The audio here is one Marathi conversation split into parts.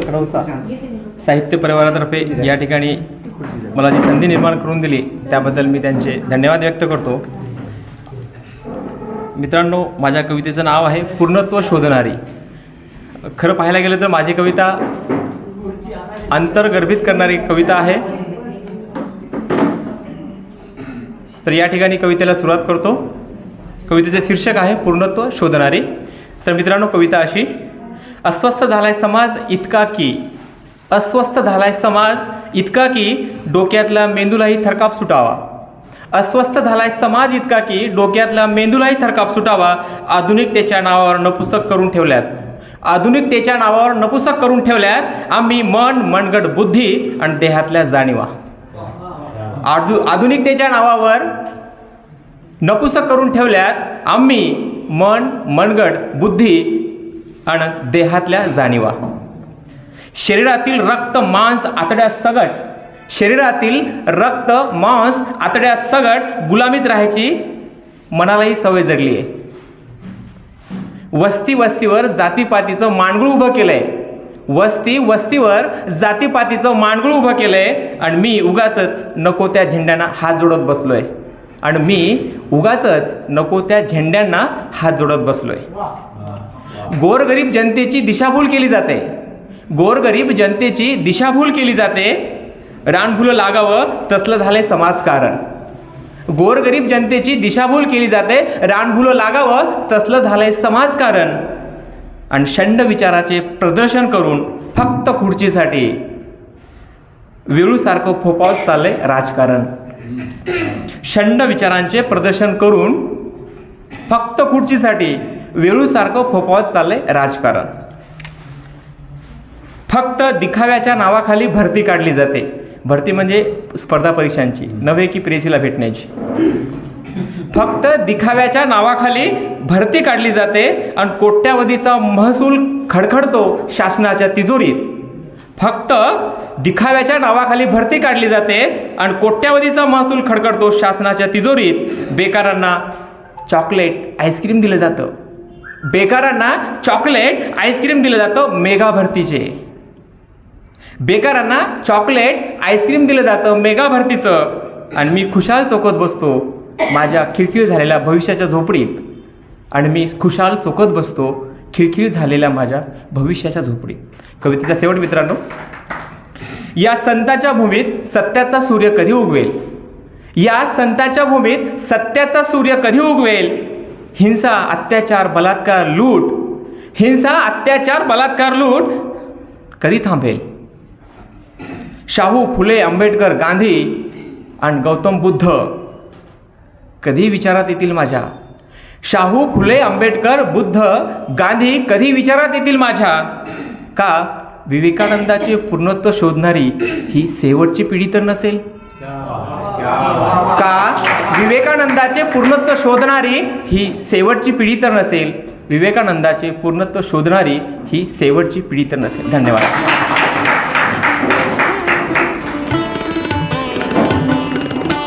कडवसा. साहित्य परिवारातर्फे या ठिकाणी मला जी संधी निर्माण करून दिली त्याबद्दल मी त्यांचे धन्यवाद व्यक्त करतो. मित्रांनो माझ्या कवितेचं नाव आहे पूर्णत्व शोधणारी. खरं पाहायला गेलं तर माझी कविता अंतर्गर्भित करणारी कविता आहे. तर या ठिकाणी कवितेला सुरुवात करतो. कवितेचे शीर्षक आहे पूर्णत्व शोधणारी. तर मित्रांनो कविता अशी अस्वस्थ झालाय समाज इतका की अस्वस्थ झालाय समाज इतका की डोक्यातला मेंदूलाही थरकाप सुटावा. अस्वस्थ झालाय समाज इतका की डोक्यातला मेंदूलाही थरकाप सुटावा आधुनिकतेच्या नावावर नपुसक करून ठेवल्यात. आधुनिकतेच्या नावावर नपुसक करून ठेवल्यात आम्ही मन मनगट बुद्धी आणि देहातल्या जाणीवा. आधु आधुनिकतेच्या नावावर नपुसक करून ठेवल्यात आम्ही मन मनगड बुद्धी आणि देहातल्या जाणीवा. शरीरातील रक्त मांस आतड्या सगट. शरीरातील रक्त मांस आतड्या सगट गुलामीत राहायची मनालाही सवय जडली आहे. वस्ती वस्तीवर जातीपातीचं मांडगुळ उभं केलंय. वस्ती वस्तीवर जातीपातीचं मांडगुळ उभं केलंय आणि मी उगाचच नको त्या झेंड्यांना हात जोडत बसलोय. आणि मी उगाचच नको त्या झेंड्यांना हात जोडत बसलोय. गोरगरीब जनतेची दिशाभूल केली जाते. गोरगरीब जनतेची दिशाभूल केली जाते. रानभुलं लागावं तसलं झालंय समाजकारण. गोरगरीब जनतेची दिशाभूल केली जाते. रानभुलं लागावं तसलं झालंय समाजकारण. आणि शंड विचाराचे प्रदर्शन करून फक्त खुर्चीसाठी वेळूसारखं फोपावत चाललंय राजकारण. षंड विचारांचे प्रदर्शन करून फक्त खुर्चीसाठी वेळूसारखं फोफावत चाललंय राजकारण. फक्त दिखाव्याच्या नावाखाली भरती काढली जाते. भरती म्हणजे स्पर्धा परीक्षांची नव्हे की प्रेसीला भेटण्याची. फक्त दिखाव्याच्या नावाखाली भरती काढली जाते आणि कोट्यावधीचा महसूल खडखडतो शासनाच्या तिजोरीत. फक्त दिखाव्याच्या नावाखाली भरती काढली जाते आणि कोट्यावधीचा महसूल खडखडतो शासनाच्या तिजोरीत. बेकारांना चॉकलेट आईस्क्रीम दिलं जातं. बेकारांना चॉकलेट आईस्क्रीम दिलं जातं मेगा भरतीचे. बेकारांना चॉकलेट आईस्क्रीम दिलं जातं मेगा भरतीचं. आणि मी खुशाल चौकत बसतो माझ्या खिळखिळ झालेल्या भविष्याच्या झोपडीत. आणि मी खुशाल चौकत बसतो खिळखिळ झालेल्या माझ्या भविष्याच्या झोपडी. कवितेचा शेवट मित्रांनो. या संताच्या भूमीत सत्याचा सूर्य कधी उगवेल? या संताच्या भूमीत सत्याचा सूर्य कधी उगवेल? हिंसा अत्याचार बलात्कार लूट. हिंसा अत्याचार बलात्कार लूट कधी थांबेल? शाहू फुले आंबेडकर गांधी आणि गौतम बुद्ध कधी विचारात येतील माझ्या? शाहू फुले आंबेडकर बुद्ध गांधी कधी विचारात येतील माझ्या? का विवेकानंदाचे पूर्णत्व शोधणारी ही शेवटची पिढी तर नसेल? का विवेकानंदाचे पूर्णत्व शोधणारी ही शेवटची पिढी तर नसेल? विवेकानंदाचे पूर्णत्व शोधणारी ही शेवटची पिढी तर नसेल. धन्यवाद.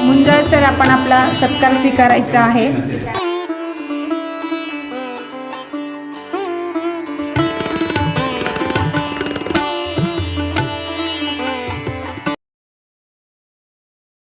मुंजाळ सर आपण आपला सत्कार स्वीकारायचा आहे.